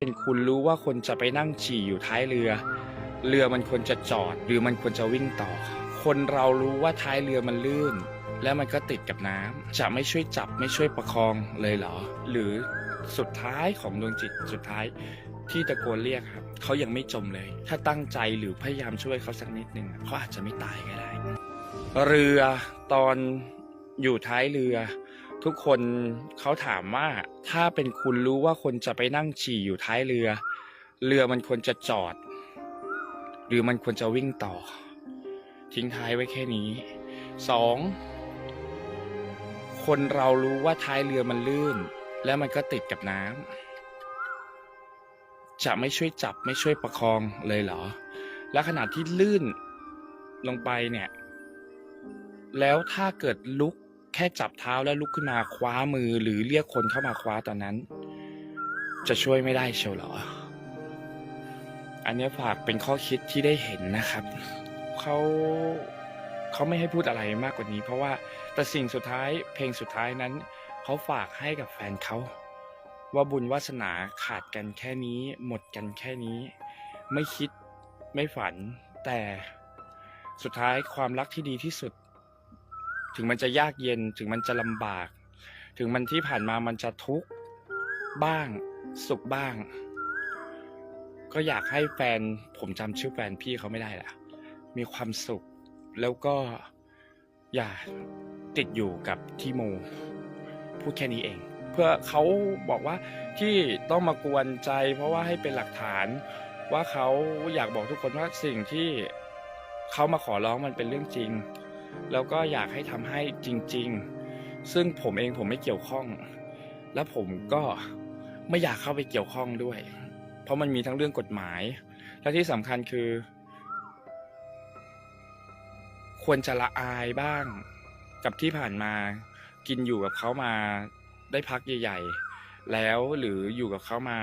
เป็นคุณรู้ว่าคนจะไปนั่งฉี่อยู่ท้ายเรือ เรือมันควรจะจอดหรือมันควรจะวิ่งต่อ คนเรารู้ว่าท้ายเรือมันลื่น แล้วมันก็ติดกับน้ำจะไม่ช่วยจับไม่ช่วยประคองเลยเหรอ หรือสุดท้ายของดวงจิตสุดท้ายที่ตะโกนเรียกครับเขายังไม่จมเลย ถ้าตั้งใจหรือพยายามช่วยเขาสักนิดนึงเขาอาจจะไม่ตายก็ได้ เรือตอนอยู่ท้ายเรือ ทุกคนเขาถามว่าถ้าเป็นคุณรู้ว่าคนจะไปนั่งฉี่อยู่ท้ายเรือ เรือมันควรจะจอด หรือมันควรจะวิ่งต่อ ทิ้งท้ายไว้แค่นี้สองคนเรารู้ว่าท้ายเรือมันลื่น แล้วมันก็ติดกับน้ำจะไม่ช่วยจับไม่ช่วยประคองเลยเหรอ และขณะที่ลื่นลงไปเนี่ย แล้วถ้าเกิดลุก แค่จับเท้าแล้วลุกขึ้นมาคว้ามือหรือเรียกคนเข้ามาคว้าตอนนั้น จะช่วยไม่ได้เชียวหรอ อันนี้ฝากเป็นข้อคิดที่ได้เห็นนะครับเขาเขาไม่ให้พูดอะไรมากกว่านี้ เพราะว่าแต่สิ่งสุดท้ายเพลงสุดท้ายนั้นเขาฝากให้กับแฟนเขาว่าบุญวาสนาขาดกันแค่นี้ หมดกันแค่นี้ ไม่คิดไม่ฝัน แต่สุดท้ายความรักที่ดีที่สุด ถึงมันจะยากเย็นถึงมันจะลำบาก ถึงมันที่ผ่านมามันจะทุกข์บ้าง สุขบ้าง ก็อยากให้แฟนผมจำชื่อแฟนพี่เขาไม่ได้ละมีความสุข แล้วก็อย่าติดอยู่กับที่โมพูดแค่นี้เอง เพื่อเขาบอกว่าที่ต้องมากวนใจ เพราะว่าให้เป็นหลักฐานว่าเขาอยากบอกทุกคนว่าสิ่งที่เขามาขอร้องมันเป็นเรื่องจริง แล้วก็อยากให้ทำให้จริง ๆ ซึ่งผมเองผมไม่เกี่ยวข้อง และผมก็ไม่อยากเข้าไปเกี่ยวข้องด้วย เพราะมันมีทั้งเรื่องกฎหมาย และที่สำคัญคือ ควรจะละอายบ้าง กับที่ผ่านมากินอยู่กับเขามาได้พักใหญ่ๆ แล้วหรืออยู่กับเขามา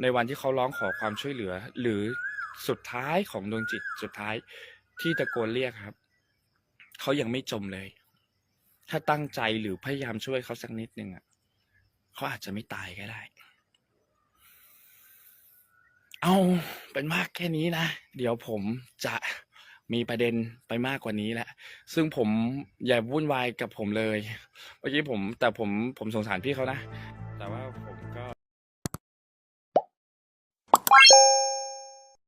ในวันที่เขาร้องขอความช่วยเหลือ หรือสุดท้ายของดวงจิตสุดท้ายที่ตะโกนเรียกครับ เขายังไม่จมเลย ถ้าตั้งใจหรือพยายามช่วยเขาสักนิดนึงอะเขาอาจจะไม่ตายก็ได้ เอาเป็นมากแค่นี้นะ เดี๋ยวผมจะมีประเด็นไปมากกว่านี้แหละ ซึ่งผมอย่าวุ่นวายกับผมเลย เมื่อกี้ผมแต่ผมผมสงสารพี่เขานะ แต่ว่าผมก็